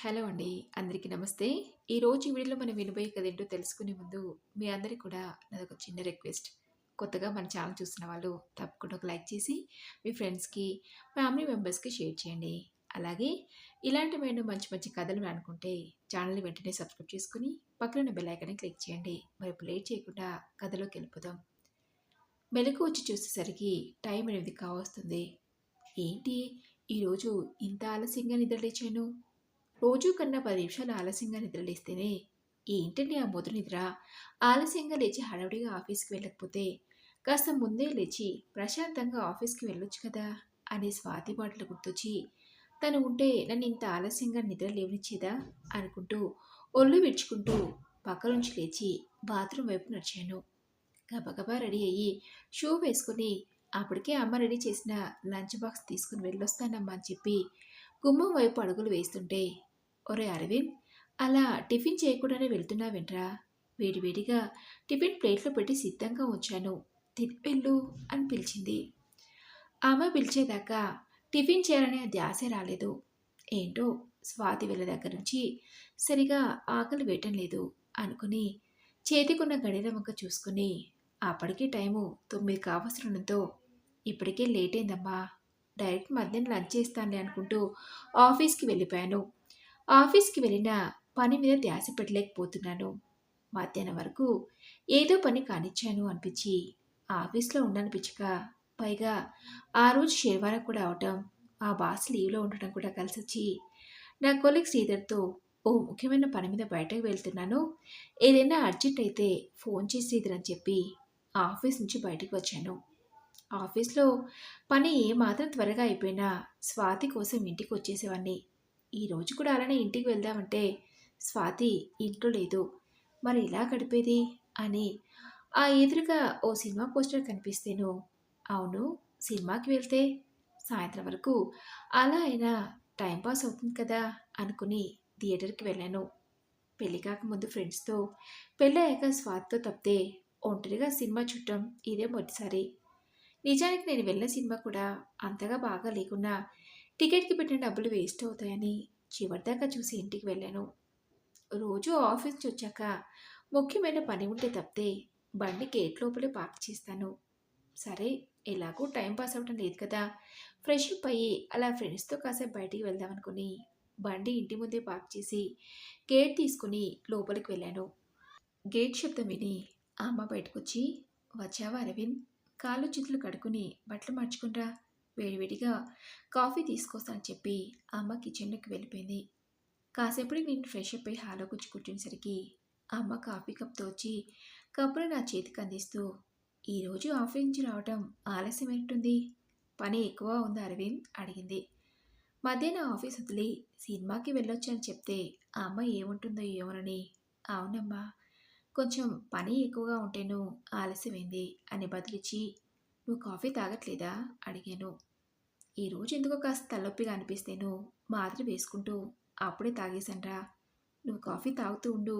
Hello అండి. అందరికీ నమస్తే. ఈరోజు వీడియోలో మనం వినబోయే కథ ఏంటో తెలుసుకునే ముందు మీ అందరికి కూడా నాదొక చిన్న రిక్వెస్ట్. కొత్తగా మన ఛానల్ చూసిన వాళ్ళు తప్పకుండా ఒక లైక్ చేసి మీ ఫ్రెండ్స్‌కి, ఫ్యామిలీ మెంబర్స్‌కి షేర్ చేయండి. అలాగే ఇలాంటివేమైనా మంచి మంచి కథలు అనుకుంటే ఛానల్‌ని వెంటనే సబ్స్క్రైబ్ చేసుకుని పక్కన బెల్ ఐకాన్ని క్లిక్ చేయండి. మరి లేట్ చేయకుండా కథలోకి వెళ్ళిపోదాం. మెలకు వచ్చి చూసేసరికి టైం అనేది కావస్తుంది. ఏంటి ఈరోజు ఇంత ఆలస్యంగా నిద్రలేచాను? రోజు కన్నా పది నిమిషాలు ఆలస్యంగా నిద్రలేస్తేనే ఏంటండి ఆ మొదటి నిద్ర? ఆలస్యంగా లేచి హడావిడిగా ఆఫీస్‌కి వెళ్ళకపోతే కాస్త ముందే లేచి ప్రశాంతంగా ఆఫీస్‌కి వెళ్ళొచ్చు కదా! అనే స్వాతి మాటలు గుర్తొచ్చి తను ఉంటే నన్ను ఇంత ఆలస్యంగా నిద్ర లేవనిచ్చేదా? అనుకుంటూ ఒళ్ళు విడుచుకుంటూ పక్క నుంచి లేచి బాత్రూమ్ వైపు నడిచాను. గబగబా రెడీ అయ్యి షూ వేసుకొని అప్పటికే అమ్మ రెడీ చేసిన లంచ్ బాక్స్ తీసుకుని వెళ్ళొస్తానమ్మా అని చెప్పి గుమ్మం వైపు అడుగులు వేస్తుంటే ఒరేయ్ అరవింద్ అలా టిఫిన్ చేయకుండానే వెళ్తున్నావేంట్రా? వేడివేడిగా టిఫిన్ ప్లేట్‌లో పెట్టి సిద్ధంగా ఉంచాను. తిని వెళ్ళు అని పిలిచింది. ఆమె పిలిచేదాకా టిఫిన్ చేయాలనే ధ్యాసే రాలేదు. ఏంటో స్వాతి వెళ్ళ దగ్గర నుంచి సరిగా ఆకలి వేయటం లేదు అనుకుని చేతికున్న గడియారం వంక చూసుకుని అప్పటికే టైము తొమ్మిది కావసరంతో ఇప్పటికే లేట్ అయిందమ్మా. డైరెక్ట్ మధ్యాహ్నం లంచ్ చేస్తానులే అనుకుంటూ ఆఫీస్‌కి వెళ్ళిపోయాను. ఆఫీస్‌కి వెళ్ళినా పని మీద ధ్యాస పెట్టలేకపోతున్నాను. మధ్యాహ్నం వరకు ఏదో పని కానిచ్చాను అనిపించి ఆఫీస్‌లో ఉండనిపించక పైగా ఆ రోజు శనివారం కూడా అవటం, ఆ బాస్ లీవ్‌లో ఉండటం కూడా కలిసి వచ్చి నా కొలీగ్ శ్రీధర్‌తో ఓ ముఖ్యమైన పని మీద బయటకు వెళ్తున్నాను. ఏదైనా అర్జెంట్ అయితే ఫోన్ చేసి శ్రీధర్ అని చెప్పి ఆఫీస్ నుంచి బయటకు వచ్చాను. ఆఫీస్‌లో పని ఏమాత్రం త్వరగా అయిపోయినా స్వాతి కోసం ఇంటికి వచ్చేసేవాడిని. ఈరోజు కూడా అలానే ఇంటికి వెళ్దామంటే స్వాతి ఇంట్లో లేదు. మరి ఎలా గడిపేది అని ఆ ఎదురుగా ఓ సినిమా పోస్టర్ కనిపిస్తేను అవును సినిమాకి వెళ్తే సాయంత్రం వరకు అలా అయినా టైంపాస్ అవుతుంది కదా అనుకుని థియేటర్‌కి వెళ్ళాను. పెళ్ళి కాకముందు ఫ్రెండ్స్‌తో పెళ్ళయ్యాక స్వాతితో తప్పితే ఒంటరిగా సినిమా చూడటం ఇదే మొదటిసారి. నిజానికి నేను వెళ్ళిన సినిమా కూడా అంతగా బాగా లేకున్నా టికెట్‌కి పెట్టిన డబ్బులు వేస్ట్ అవుతాయని చివరిదాకా చూసి ఇంటికి వెళ్ళాను. రోజూ ఆఫీస్ నుంచి వచ్చాక ముఖ్యమైన పని ఉంటే తప్పితే బండి గేట్ లోపలే పార్క్ చేస్తాను. సరే ఎలాగో టైం పాస్ అవ్వడం లేదు కదా! ఫ్రెష్ అప్ అయ్యి అలా ఫ్రెండ్స్‌తో కాసేపు బయటికి వెళ్దామనుకుని బండి ఇంటి ముందే పార్క్ చేసి గేట్ తీసుకుని లోపలికి వెళ్ళాను. గేట్ శబ్దం విని అమ్మ బయటకొచ్చి వచ్చావా అరవింద్? కాళ్ళు చేతులు కడుక్కుని బట్టలు మార్చుకుని వేడివేడిగా కాఫీ తీసుకొస్తానని చెప్పి అమ్మ కిచెన్‌లోకి వెళ్ళిపోయింది. కాసేపటికి నేను ఫ్రెష్ అప్ అయ్యి హాలో కూర్చి కూర్చునేసరికి అమ్మ కాఫీ కప్‌తో వచ్చి కప్పును నా చేతికి అందిస్తూ ఈరోజు ఆఫీస్ నుంచి రావటం ఆలస్యమైనట్టుంది. పని ఎక్కువ ఉంది అరవింద్? అడిగింది. మధ్యాహ్నం ఆఫీస్ వదిలి సినిమాకి వెళ్ళొచ్చని చెప్తే ఆ అమ్మ ఏముంటుందో ఏమోనని అవునమ్మా కొంచెం పని ఎక్కువగా ఉంటేను ఆలస్యమైంది అని బదిలిచ్చి నువ్వు కాఫీ తాగట్లేదా? అడిగాను. ఈరోజు ఎందుకో కాస్త తలనొప్పిగా అనిపిస్తేను మాత్ర వేసుకుంటూ అప్పుడే తాగేశానురా. నువ్వు కాఫీ తాగుతూ ఉండు.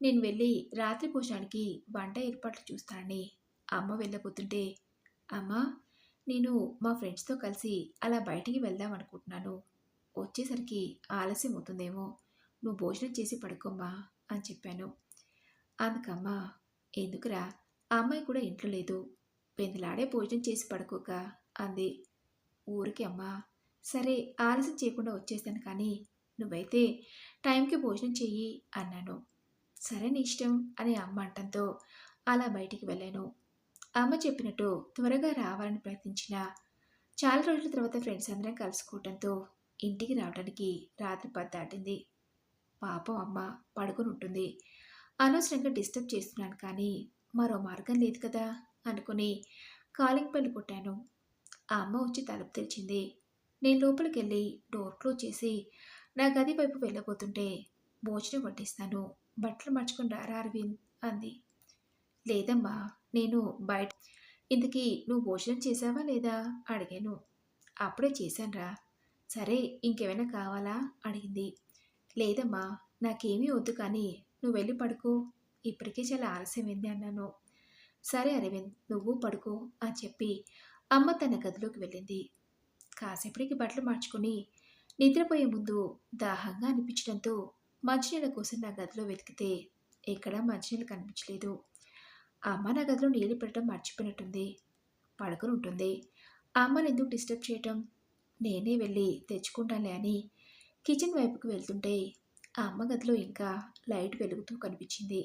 నేను వెళ్ళి రాత్రి భోజనానికి వంట ఏర్పాట్లు చూస్తానని అమ్మ వెళ్ళబోతుంటే అమ్మా నేను మా ఫ్రెండ్స్‌తో కలిసి అలా బయటికి వెళ్దాం అనుకుంటున్నాను. వచ్చేసరికి ఆలస్యం అవుతుందేమో. నువ్వు భోజనం చేసి పడుకోమ్మా అని చెప్పాను. అందుకమ్మ ఎందుకురా ఆ అమ్మాయి కూడా ఇంట్లో లేదు. పెందులాడే భోజనం చేసి పడుకోక అంది. ఊరికి అమ్మా సరే ఆలస్యం చేయకుండా వచ్చేస్తాను కానీ నువ్వైతే టైంకి భోజనం చెయ్యి అన్నాను. సరే నీ ఇష్టం అని అమ్మ అంటంతో అలా బయటికి వెళ్ళాను. అమ్మ చెప్పినట్టు త్వరగా రావాలని ప్రయత్నించిన చాలా రోజుల తర్వాత ఫ్రెండ్స్ అందరం కలుసుకోవటంతో ఇంటికి రావడానికి రాత్రి 10 దాటింది. పాపం అమ్మ పడుకొని ఉంటుంది. అనవసరంగా డిస్టర్బ్ చేస్తున్నాను కానీ మరో మార్గం లేదు కదా అనుకుని కాలింగ్ బెల్ కొట్టాను. ఆ అమ్మ వచ్చి తలుపు తెరిచింది. నేను లోపలికెళ్ళి డోర్ క్లోజ్ చేసి నా గది వైపు వెళ్ళబోతుంటే భోజనం వడ్డిస్తాను. బట్టలు మర్చుకుంటా రారా అరవింద్ అంది. లేదమ్మా నేను బయట ఇంతకీ నువ్వు భోజనం చేసావా లేదా? అడిగాను. అప్పుడే చేశానురా. సరే ఇంకేమైనా కావాలా? అడిగింది. లేదమ్మా నాకేమీ వద్దు కానీ నువ్వు వెళ్ళి పడుకో. ఇప్పటికే చాలా ఆలస్యమైంది అన్నాను. సరే అరవింద్ నువ్వు పడుకో అని చెప్పి అమ్మ తన గదిలోకి వెళ్ళింది. కాసేపటికి బట్టలు మార్చుకుని నిద్రపోయే ముందు దాహంగా అనిపించడంతో మంచినీళ్ళ కోసం నా గదిలో వెతికితే ఎక్కడా మంచినీళ్ళు కనిపించలేదు. అమ్మ నా గదిలో నీళ్ళు పెట్టడం మర్చిపోయినట్టుంది. పడుకుని ఉంటుంది. అమ్మని ఎందుకు డిస్టర్బ్ చేయటం? నేనే వెళ్ళి తెచ్చుకుంటానులే అని కిచెన్ వైపుకు వెళ్తుంటే ఆ అమ్మ గదిలో ఇంకా లైట్ వెలుగుతూ కనిపించింది.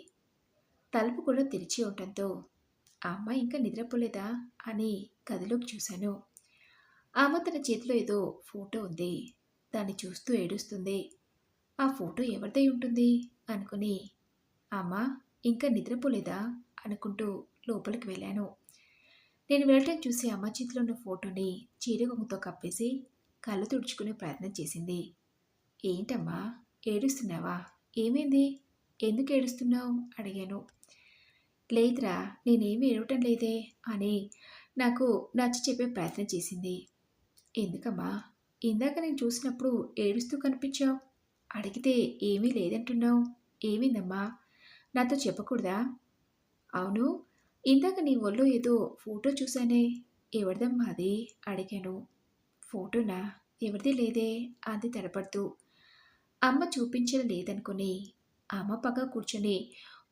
తలుపు కూడా తెరిచి ఉండటంతో ఆ అమ్మ ఇంకా నిద్రపోలేదా అని గదిలోకి చూశాను. ఆమె తన చేతిలో ఏదో ఫోటో ఉంది. దాన్ని చూస్తూ ఏడుస్తుంది. ఆ ఫోటో ఎవరిదై ఉంటుంది? అనుకుని అమ్మ ఇంకా నిద్రపోలేదా? అనుకుంటూ లోపలికి వెళ్ళాను. నేను వెళ్ళటం చూసి అమ్మ చేతిలో ఉన్న ఫోటోని చీరగొంగుతో కప్పేసి కళ్ళు తుడుచుకునే ప్రయత్నం చేసింది. ఏంటమ్మా ఏడుస్తున్నావా? ఏమైంది? ఎందుకు ఏడుస్తున్నావు? అడిగాను. లేదురా నేనేమి ఏడవటం లేదే అని నాకు నచ్చి చెప్పే ప్రయత్నం చేసింది. ఎందుకమ్మా ఇందాక నేను చూసినప్పుడు ఏడుస్తూ కనిపించావు. అడిగితే ఏమీ లేదంటున్నావు. ఏమిందమ్మా? నాతో చెప్పకూడదా? అవును ఇందాక నీ ఒళ్ళో ఏదో ఫోటో చూశానే. ఎవరిదమ్మా అది? అడిగాను. ఫోటోనా? ఎవరిది లేదే అంది తడపడుతూ. అమ్మ చూపించడం లేదనుకుని అమ్మ పక్క కూర్చొని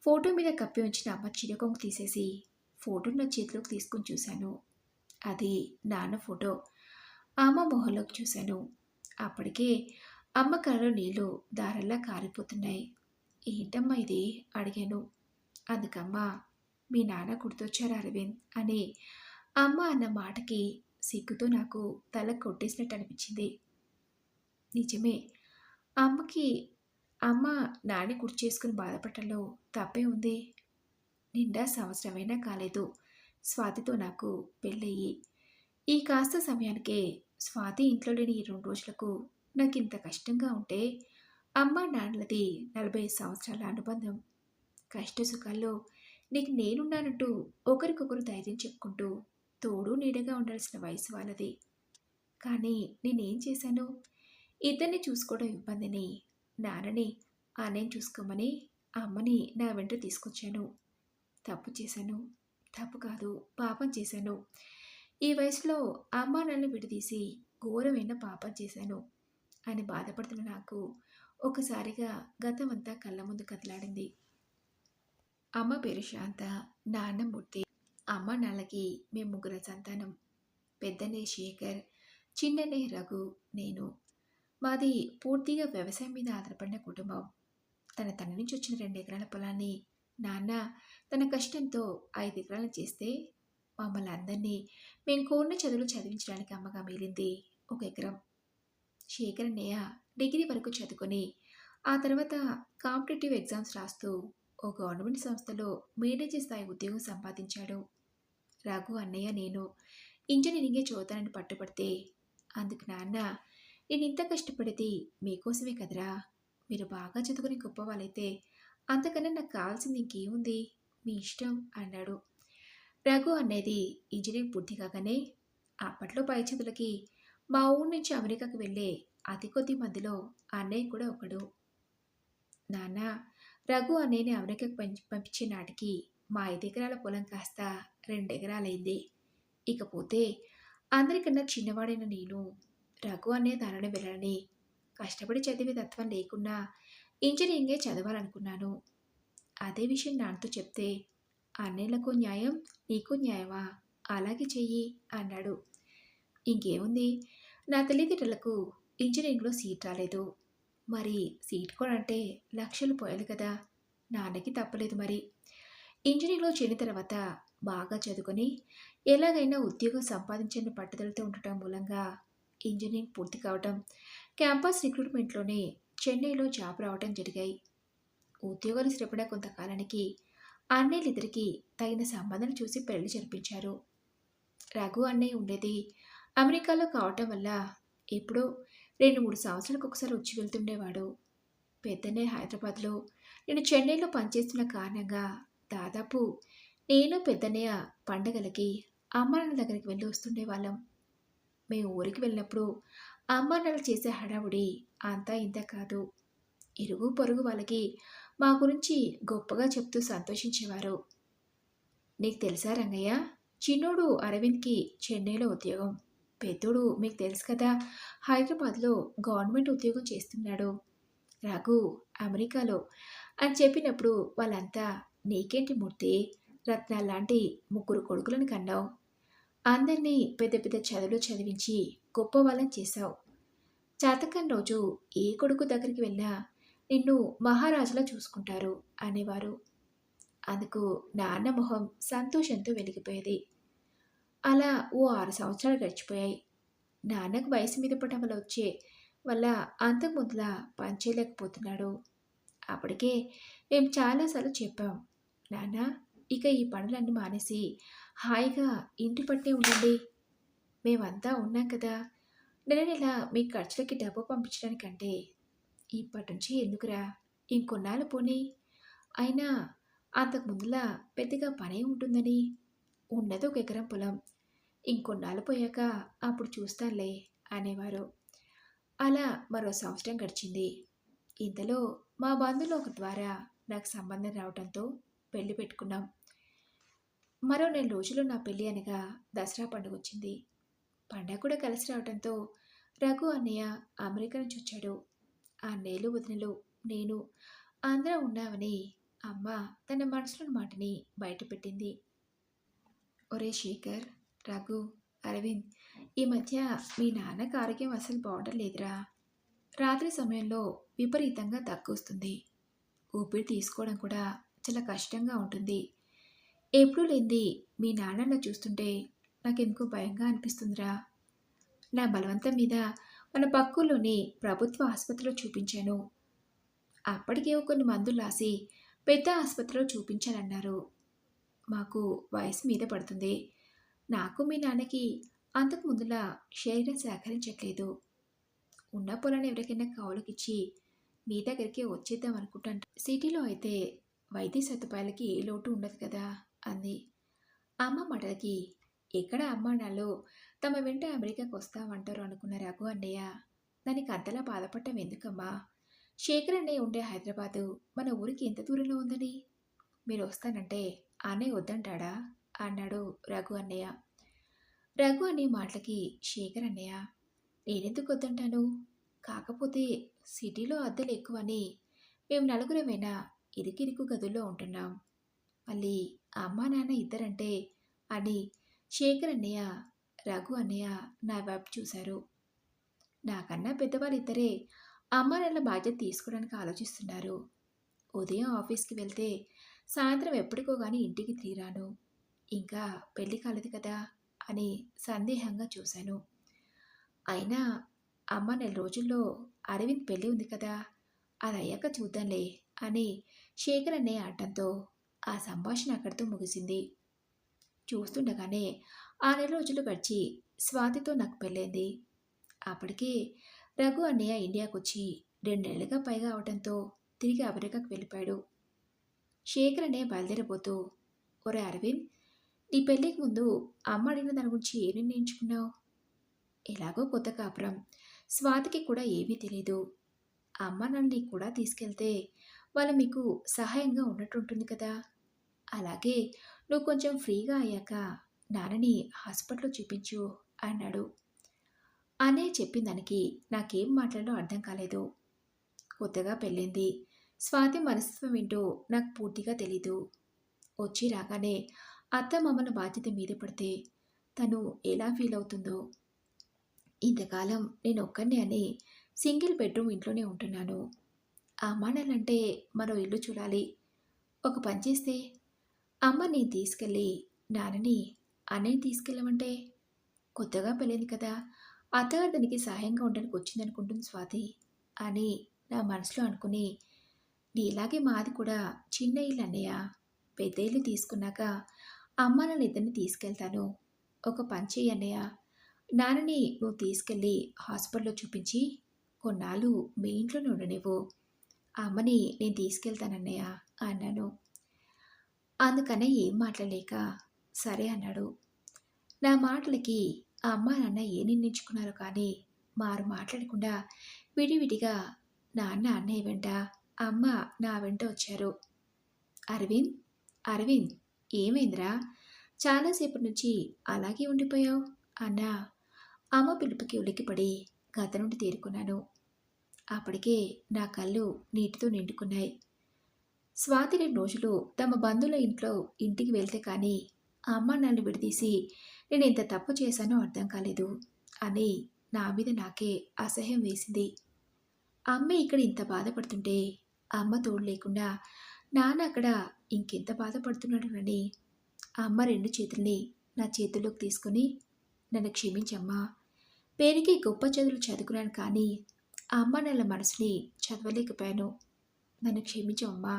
ఫోటో మీద కప్పి ఉంచిన అమ్మ చిరకొంగు తీసేసి ఫోటో నా చేతిలోకి తీసుకుని చూశాను. అది నాన్న ఫోటో. అమ్మ మొహంలోకి చూశాను. అప్పటికే అమ్మ కళ్ళలో నీళ్ళు దారల్లా కారిపోతున్నాయి. ఏంటమ్మా ఇది? అడిగాను. అందుకమ్మ మీ నాన్న గుర్తొచ్చారు అరవింద్ అని అమ్మ అన్న మాటకి సిగ్గుతో నాకు తల కొట్టేసినట్టు అనిపించింది. నిజమే అమ్మకి అమ్మ నాని గుర్తు చేసుకుని బాధపడటంలో తప్పే ఉంది. నిండా సంవత్సరమైనా కాలేదు. స్వాతితో నాకు పెళ్ళయ్యి. ఈ కాస్త సమయానికే స్వాతి ఇంట్లో లేని ఈ రెండు రోజులకు నాకు ఇంత కష్టంగా ఉంటే అమ్మ నాన్నలది నలభై సంవత్సరాల అనుబంధం. కష్ట సుఖాల్లో నీకు నేనున్నానంటూ ఒకరికొకరు ధైర్యం చెప్పుకుంటూ తోడు నీడగా ఉండాల్సిన వయసు వాళ్ళది. కానీ నేనేం చేశాను? ఇద్దరిని చూసుకోవడం ఇబ్బందిని నాన్నని ఆలయం చూసుకోమని అమ్మని నా వెంట తీసుకొచ్చాను. తప్పు చేశాను. తప్పు కాదు పాపం చేశాను. ఈ వయసులో అమ్మ నన్ను విడదీసి ఘోరమైన పాపం చేశాను అని బాధపడుతున్న నాకు ఒకసారిగా గతమంతా కళ్ళ ముందు కదలాడింది. అమ్మ పేరు శాంత నాన్న మూర్తి. అమ్మ నాన్నకి మేము ముగ్గురు సంతానం. పెద్దనే శేఖర్ చిన్ననే రఘు నేను. మాది పూర్తిగా వ్యవసాయం మీద ఆధారపడిన కుటుంబం. తన తన నుంచి వచ్చిన రెండు ఎకరాల పొలాన్ని నాన్న తన కష్టంతో ఐదు ఎకరాలను చేస్తే మమ్మల్ని అందరినీ మేము కోరిన చదువులు చదివించడానికి అమ్మగా మిగిలింది ఒక ఎకరం. శేఖరన్నయ్య డిగ్రీ వరకు చదువుకొని ఆ తర్వాత కాంపిటేటివ్ ఎగ్జామ్స్ రాస్తూ ఓ గవర్నమెంట్ సంస్థలో మేనేజర్ స్థాయి ఉద్యోగం సంపాదించాడు. రఘు అన్నయ్య నేను ఇంజనీరింగే చదువుతానని పట్టుబడితే అందుకు నాన్న నేను ఇంత కష్టపడితే మీకోసమే కదరా? మీరు బాగా చదువుకుని గొప్ప వాళ్ళైతే అంతకన్నా నాకు కావాల్సింది ఇంకేముంది? మీ ఇష్టం అన్నాడు. రఘు అనేది ఇంజనీరింగ్ పూర్తి కాగానే అప్పట్లో పై చదువులకి మా ఊరు నుంచి అమెరికాకు వెళ్ళే అతి కొద్ది మందిలో అన్నయ్య కూడా ఒకడు. నాన్న రఘు అన్నయ్యని అమెరికాకు పంపించే నాటికి మా ఐదు ఎకరాల పొలం కాస్త రెండు ఎకరాలైంది ఇకపోతే అందరికన్నా చిన్నవాడైన నేను రఘు అనే తనని వెళ్ళని కష్టపడి చదివే తత్వం లేకున్నా ఇంజనీరింగే చదవాలనుకున్నాను. అదే విషయం నాన్నతో చెప్తే అన్నేళ్ళకు న్యాయం నీకు న్యాయమా? అలాగే చెయ్యి అన్నాడు. ఇంకేముంది? నా తల్లిదండ్రులకు ఇంజనీరింగ్లో సీట్ రాలేదు. మరి సీట్ కూడా అంటే లక్షలు పోయాలి కదా? నాన్నకి తప్పలేదు మరి. ఇంజనీరింగ్లో చేరిన తర్వాత బాగా చదువుకొని ఎలాగైనా ఉద్యోగం సంపాదించని పట్టుదలతో ఉండటం మూలంగా ఇంజనీరింగ్ పూర్తి కావటం క్యాంపస్ రిక్రూట్మెంట్లోనే చెన్నైలో జాబ్ రావటం జరిగాయి. ఉద్యోగాలు స్థిరపడ కొంతకాలానికి అన్నయ్యలిద్దరికీ తగిన సంబంధం చూసి పెళ్ళి జరిపించారు. రఘు అన్నయ్య ఉండేది అమెరికాలో కావటం వల్ల ఎప్పుడో రెండు మూడు సంవత్సరాలకు ఒకసారి వచ్చి వెళ్తుండేవాడు. పెద్దనే హైదరాబాద్లో నేను చెన్నైలో పనిచేస్తున్న కారణంగా దాదాపు నేను పెద్దన్నయ్య పండగలకి అమ్మ నాన్న దగ్గరికి వెళ్ళి వస్తుండేవాళ్ళం. మేము ఊరికి వెళ్ళినప్పుడు అమ్మ చేసే హడావుడి అంతా ఇంత కాదు. ఇరుగు పొరుగు వాళ్ళకి మా గురించి గొప్పగా చెప్తూ సంతోషించేవారు. నీకు తెలుసా రంగయ్య? చిన్నోడు అరవింద్కి చెన్నైలో ఉద్యోగం. పెద్దోడు మీకు తెలుసు కదా హైదరాబాద్లో గవర్నమెంట్ ఉద్యోగం చేస్తున్నాడు. రఘు అమెరికాలో అని చెప్పినప్పుడు వాళ్ళంతా నీకేంటి మూర్తి? రత్నాలు లాంటి ముగ్గురు కొడుకులను కన్నావు. అందరినీ పెద్ద పెద్ద చదువులు చదివించి గొప్ప వాళ్ళని చేశావు. జాతకం రోజు ఏ కొడుకు దగ్గరికి వెళ్ళినా నిన్ను మహారాజులా చూసుకుంటారు అనేవారు. అందుకు నాన్న మొహం సంతోషంతో వెలిగిపోయేది. అలా ఓ ఆరు సంవత్సరాలు గడిచిపోయాయి. నాన్నకు వయసు మీద పడటం వల్ల వచ్చే వల్ల అంతకుముందులా పనిచేయలేకపోతున్నాడు అప్పటికే మేము చాలాసార్లు చెప్పాం నాన్న ఇక ఈ పనులన్నీ మానేసి హాయిగా ఇంటి పట్టే ఉండండి. మేమంతా ఉన్నాం కదా. నెల నెల మీ ఖర్చులకి డబ్బు పంపించడానికంటే ఇప్పటి నుంచి ఎందుకురా? ఇంకొన్నాళ్ళు పోనీ. అయినా అంతకు ముందులా పెద్దగా పనే ఉంటుందని. ఉన్నది ఒక ఎకరం పొలం. ఇంకొన్నాళ్ళు పోయాక అప్పుడు చూస్తానులే అనేవారు. అలా మరో సంవత్సరం గడిచింది. ఇంతలో మా బంధువులు ఒక ద్వారా నాకు సంబంధం రావడంతో పెళ్ళి పెట్టుకున్నాం. మరో నెల రోజులు నా పెళ్ళి అనగా దసరా పండుగ వచ్చింది. పండగ కూడా కలిసి రావడంతో రఘు అన్నయ్య అమెరికా నుంచి వచ్చాడు. ఆ నేలు వదినలు నేను ఆంధ్ర ఉన్నామని అమ్మ తన మనసులోని మాటని బయటపెట్టింది ఒరే శేఖర్ రఘు అరవింద్ ఈ మధ్య మీ నాన్నకు ఆరోగ్యం అసలు బాగుండడం లేదురా రాత్రి సమయంలో విపరీతంగా వస్తుంది ఊపిరి తీసుకోవడం కూడా చాలా కష్టంగా ఉంటుంది. ఎప్పుడూ లేనిది మీ నాన్నను చూస్తుంటే నాకెందుకో భయంగా అనిపిస్తుందిరా. నా బలవంతం మీద మన పక్కులోని ప్రభుత్వ ఆసుపత్రిలో చూపించాను. అప్పటికే కొన్ని మందులు రాసి పెద్ద ఆసుపత్రిలో చూపించాలన్నారు మాకు వయసు మీద పడుతుంది. నాకు మీ నాన్నకి అంతకు ముందులా శరీరం సహకరించట్లేదు ఉన్న పొలాన్ని ఎవరికైనా కౌలుకిచ్చి మీ దగ్గరికి వచ్చేద్దాం అనుకుంటాను సిటీలో అయితే వైద్య సదుపాయాలకి ఏ లోటు ఉండదు కదా అంది. అమ్మ మాటలకి ఎక్కడ అమ్మ నాలో తమ వెంట అమెరికాకు వస్తామంటారు అనుకున్న రఘు అన్నయ్య. దానికి అంతలా బాధపడటం ఎందుకమ్మా? శేఖర్ అన్నయ్య ఉండే హైదరాబాదు మన ఊరికి ఎంత దూరంలో ఉందని? మీరు వస్తానంటే అన్నయ్య వద్దంటాడా? అన్నాడు రఘు అన్నయ్య. రఘు అనే మాటలకి శేఖర్ అన్నయ్య నేనెందుకు వద్దంటాను? కాకపోతే సిటీలో అద్దెలు ఎక్కువని మేము నలుగురమైనా ఇరుకిరుకు గదుల్లో ఉంటున్నాం. మళ్ళీ అమ్మా నాన్న ఇద్దరంటే అని శేఖర్ అన్నయ్య రఘు అన్నయ్య నా వైపు చూశారు. నాకన్నా పెద్దవాళ్ళు ఇద్దరే అమ్మా నాన్న బాధ్యత తీసుకోవడానికి ఆలోచిస్తున్నారు. ఉదయం ఆఫీస్కి వెళ్తే సాయంత్రం ఎప్పటికో కానీ ఇంటికి తీరాను. ఇంకా పెళ్ళి కాలేదు కదా అని సందేహంగా చూశాను. అయినా అమ్మ నెల రోజుల్లో అరవింద్ పెళ్ళి ఉంది కదా అది అయ్యాక చూద్దాంలే అని శేఖర్ అనే ఆటంతో ఆ సంభాషణ అక్కడితో ముగిసింది. చూస్తుండగానే ఆ నెల రోజులు గడిచి స్వాతితో నాకు పెళ్ళైంది. అప్పటికే రఘు అన్నయ్య ఇండియాకు వచ్చి రెండేళ్ళుగా పైగా అవడంతో తిరిగి అమెరికాకు వెళ్ళిపోయాడు. శేఖర్ అన్నయ్య బయలుదేరబోతూ ఒరే అరవింద్ నీ పెళ్ళికి ముందు అమ్మ అడిగిన దాని గురించి ఏ నిర్ణయించుకున్నావు ఎలాగో కొత్త కాపురం. స్వాతికి కూడా ఏమీ తెలియదు అమ్మ నన్ను కూడా తీసుకెళ్తే వాళ్ళు మీకు సహాయంగా ఉన్నట్టు ఉంటుంది కదా. అలాగే నువ్వు కొంచెం ఫ్రీగా అయ్యాక నాన్నని హాస్పిటల్లో చూపించు అన్నాడు. అనే చెప్పిన దానికి నాకేం మాట్లాడో అర్థం కాలేదు. కొత్తగా పెళ్ళింది. స్వాతి మనస్తత్వం ఏంటో నాకు పూర్తిగా తెలీదు. వచ్చి రాగానే అత్త మామల బాధ్యత మీద పడితే తను ఎలా ఫీల్ అవుతుందో. ఇంతకాలం నేను ఒక్కనే అని సింగిల్ బెడ్రూమ్ ఇంట్లోనే ఉంటున్నాను. అమ్మానాలంటే మరో ఇల్లు చూడాలి. ఒక పని చేస్తే అమ్మ నేను తీసుకెళ్ళి నాన్నని అన్నయ్య తీసుకెళ్ళమంటే కొత్తగా పెళ్ళింది కదా. అత్తగారు దానికి సహాయంగా ఉండడానికి వచ్చిందనుకుంటుంది స్వాతి. అని నా మనసులో అనుకుని నీలాగే మాది కూడా చిన్న ఇల్లు అన్నయ్య. పెద్ద ఇల్లు తీసుకున్నాక అమ్మ నన్ను ఇద్దరిని తీసుకెళ్తాను. ఒక పని చేయి అన్నయ్య. నాన్నని నువ్వు తీసుకెళ్ళి హాస్పిటల్లో చూపించి కొన్నాళ్ళు మీ ఇంట్లోనే ఉండనివ్వు. ఆ అమ్మని నేను తీసుకెళ్తానన్నయ్య అన్నాను. అందుకనే ఏం మాట్లాడలేక సరే అన్నాడు. నా మాటలకి ఆ అమ్మ నాన్న ఏ నిర్ణయించుకున్నారో కానీ మారు మాట్లాడకుండా విడివిడిగా నాన్న అన్నయ్య వెంట అమ్మ నా వెంట వచ్చారు. అరవింద్ అరవింద్ ఏమైందిరా? చాలాసేపు నుంచి అలాగే ఉండిపోయావు అన్నా అమ్మ పిలుపుకి ఉలిక్కిపడి గత నుండి తేరుకున్నాను. అప్పటికే నా కళ్ళు నీటితో నిండుకున్నాయి. స్వాతి రెండు రోజులు తమ బంధువుల ఇంట్లో ఇంటికి వెళ్తే కానీ అమ్మ నన్ను విడదీసి నేను ఎంత తప్పు చేశానో అర్థం కాలేదు అని నా మీద నాకే అసహ్యం వేసింది. అమ్మ ఇక్కడ ఇంత బాధపడుతుంటే అమ్మ తోడు లేకుండా నాన్న అక్కడ ఇంకెంత బాధపడుతున్నాడు అని అమ్మ రెండు చేతుల్ని నా చేతుల్లోకి తీసుకుని నన్ను క్షమించమ్మా. పేరుకి గొప్ప చదువులు చదువుకున్నాను కానీ ఆ అమ్మ నెల మనసుని చదవలేకపోయాను. నన్ను క్షమించు అమ్మా.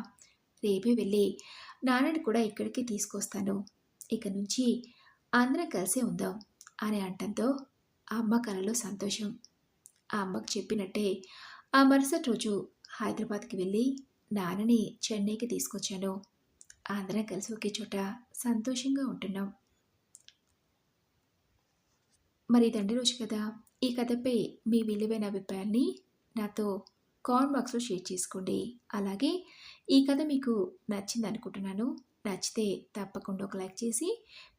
రేపే వెళ్ళి నాన్నని కూడా ఇక్కడికి తీసుకొస్తాను. ఇక నుంచి అందరం కలిసే ఉందాం అని అంటంతో ఆ అమ్మ కలలో సంతోషం. ఆ అమ్మకు చెప్పినట్టే ఆ మరుసటి రోజు హైదరాబాద్కి వెళ్ళి నాన్నని చెన్నైకి తీసుకొచ్చాను. అందరం కలిసి ఒకే చోట సంతోషంగా ఉంటున్నాం. మరి తండ్రి రోజు కదా ఈ కథపై మీ విలువైన అభిప్రాయాన్ని నాతో కామెంట్ బాక్స్లో షేర్ చేసుకోండి. అలాగే ఈ కథ మీకు నచ్చింది అనుకుంటున్నాను. నచ్చితే తప్పకుండా ఒక లైక్ చేసి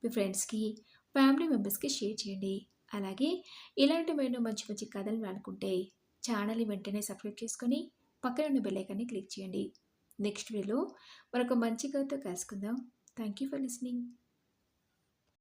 మీ ఫ్రెండ్స్కి ఫ్యామిలీ మెంబర్స్కి షేర్ చేయండి. అలాగే ఇలాంటి మేము మంచి మంచి కథలు అనుకుంటే ఛానల్ని వెంటనే సబ్స్క్రైబ్ చేసుకొని పక్కన ఉన్న బెల్లైకాన్ని క్లిక్ చేయండి. నెక్స్ట్ వీడియోలో మరొక మంచి కథతో కలుసుకుందాం. Thank you for listening.